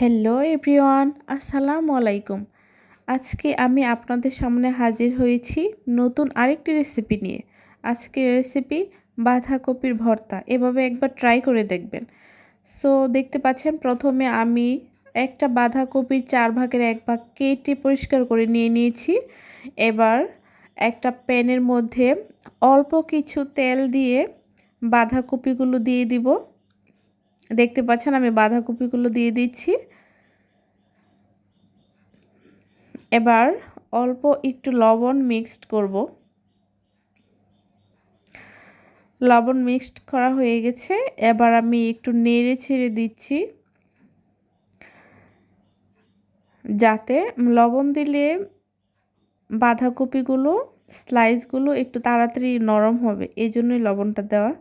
Hello everyone, আসসালামু আলাইকুম। আজকে আমি আপনাদের সামনে হাজির হয়েছি নতুন আরেকটি রেসিপি নিয়ে। আজকের রেসিপি বাঁধাকপির ভর্তা, এভাবে একবার ট্রাই করে দেখবেন। সো, দেখতে পাচ্ছেন, প্রথমে আমি একটা বাঁধাকপির চার ভাগের এক ভাগ কেটে পরিষ্কার করে নিয়ে নিয়েছি। এবার একটা প্যানের মধ্যে অল্প কিছু তেল দিয়ে বাঁধাকপিগুলো দিয়ে দিব। দেখতে পাচ্ছেন, আমি বাঁধাকপিগুলো দিয়ে দিচ্ছি। এবার অল্প একটু লবণ মিক্সড করব। লবণ মিক্সড করা হয়ে গেছে। এবার আমি একটু নেড়ে ছেড়ে দিচ্ছি। যাতে লবণ দিলে বাঁধাকপিগুলো, স্লাইসগুলো একটু তাড়াতাড়ি নরম হবে। এই জন্যই লবণটা দেওয়া।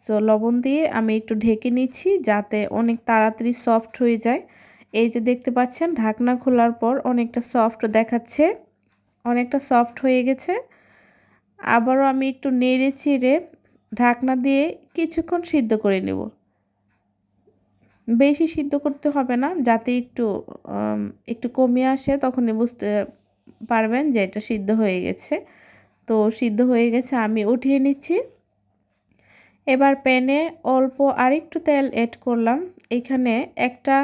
সো লবণ দিয়ে আমি একটু ঢেকে নিচ্ছি যাতে অনেক তাড়াতাড়ি সফট হয়ে যায়। এই যে দেখতে পাচ্ছেন, ঢাকনা খোলার পর অনেকটা সফট দেখাচ্ছে, অনেকটা সফট হয়ে গেছে। আবারও আমি একটু নেড়ে চিড়ে ঢাকনা দিয়ে কিছুক্ষণ সিদ্ধ করে নেব। বেশি সিদ্ধ করতে হবে না, যাতে একটু একটু কমিয়ে আসে, তখনই বুঝতে পারবেন যে এটা সিদ্ধ হয়ে গেছে। তো সিদ্ধ হয়ে গেছে, আমি উঠিয়ে নিচ্ছি। এবার প্যানে অল্প আরেকটু তেল অ্যাড করলাম। এখানে একটা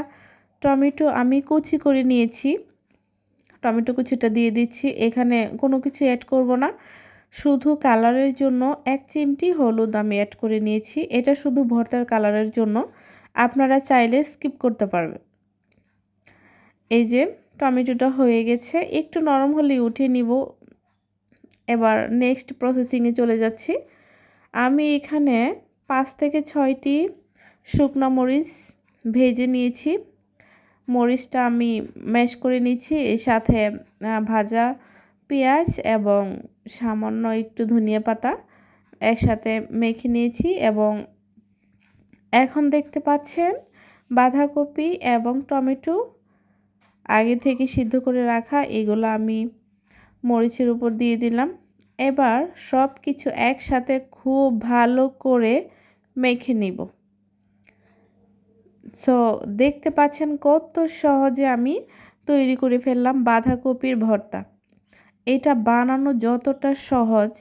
টমেটো আমি কুচি করে নিয়েছি। টমেটো কুচিটা দিয়ে দিচ্ছি। এখানে কোনো কিছু অ্যাড করব না। শুধু কালারের জন্য এক চিমটি হলুদ আমি অ্যাড করে নিয়েছি। এটা শুধু ভর্তার কালারের জন্য। আপনারা চাইলে স্কিপ করতে পারবেন। এই যে টমেটোটা হয়ে গেছে। একটু নরম হলেই উঠে নিব। এবার নেক্সট প্রসেসিংয়ে চলে যাচ্ছি। আমি এখানে পাঁচ থেকে ছয়টি শুকনো মরিচ ভেজে নিয়েছি। মরিচটা আমি ম্যাশ করে নিচ্ছি, এর সাথে ভাজা পেঁয়াজ এবং সামান্য একটু ধনিয়া পাতা একসাথে মেখে নিয়েছি এবং এখন দেখতে পাচ্ছেন বাঁধাকপি এবং টমেটো আগে থেকে সিদ্ধ করে রাখা, এগুলো আমি মরিচের উপর দিয়ে দিলাম। এবার সব কিছু একসাথে খুব ভালো করে মেখে নিব। সো দেখতে পাচ্ছেন কত সহজে আমি তৈরি করে ফেললাম বাঁধাকপির ভর্তা। এটা বানানো যতটা সহজ,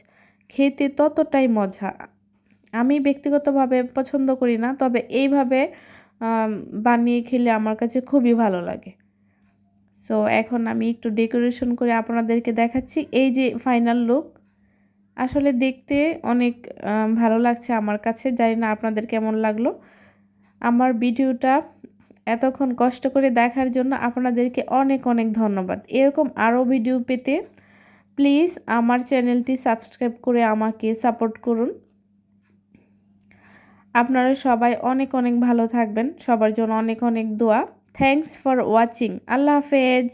খেতে ততটাই মজা। আমি ব্যক্তিগতভাবে পছন্দ করি না, তবে এইভাবে বানিয়ে খেলে আমার কাছে খুবই ভালো লাগে। সো এখন আমি একটু ডেকোরেশন করে আপনাদেরকে দেখাচ্ছি। এই যে ফাইনাল লুক, আসলে দেখতে অনেক ভালো লাগছে আমার কাছে। জানি না আপনাদের কেমন লাগল। আমার ভিডিওটা এতক্ষণ কষ্ট করে দেখার জন্য আপনাদেরকে অনেক অনেক ধন্যবাদ। এরকম আরও ভিডিও পেতে প্লিজ আমার চ্যানেলটি সাবস্ক্রাইব করে আমাকে সাপোর্ট করুন। আপনারা সবাই অনেক অনেক ভালো থাকবেন। সবার জন্য অনেক অনেক দোয়া। থ্যাংকস ফর ওয়াচিং আল্লাহ হাফেজ।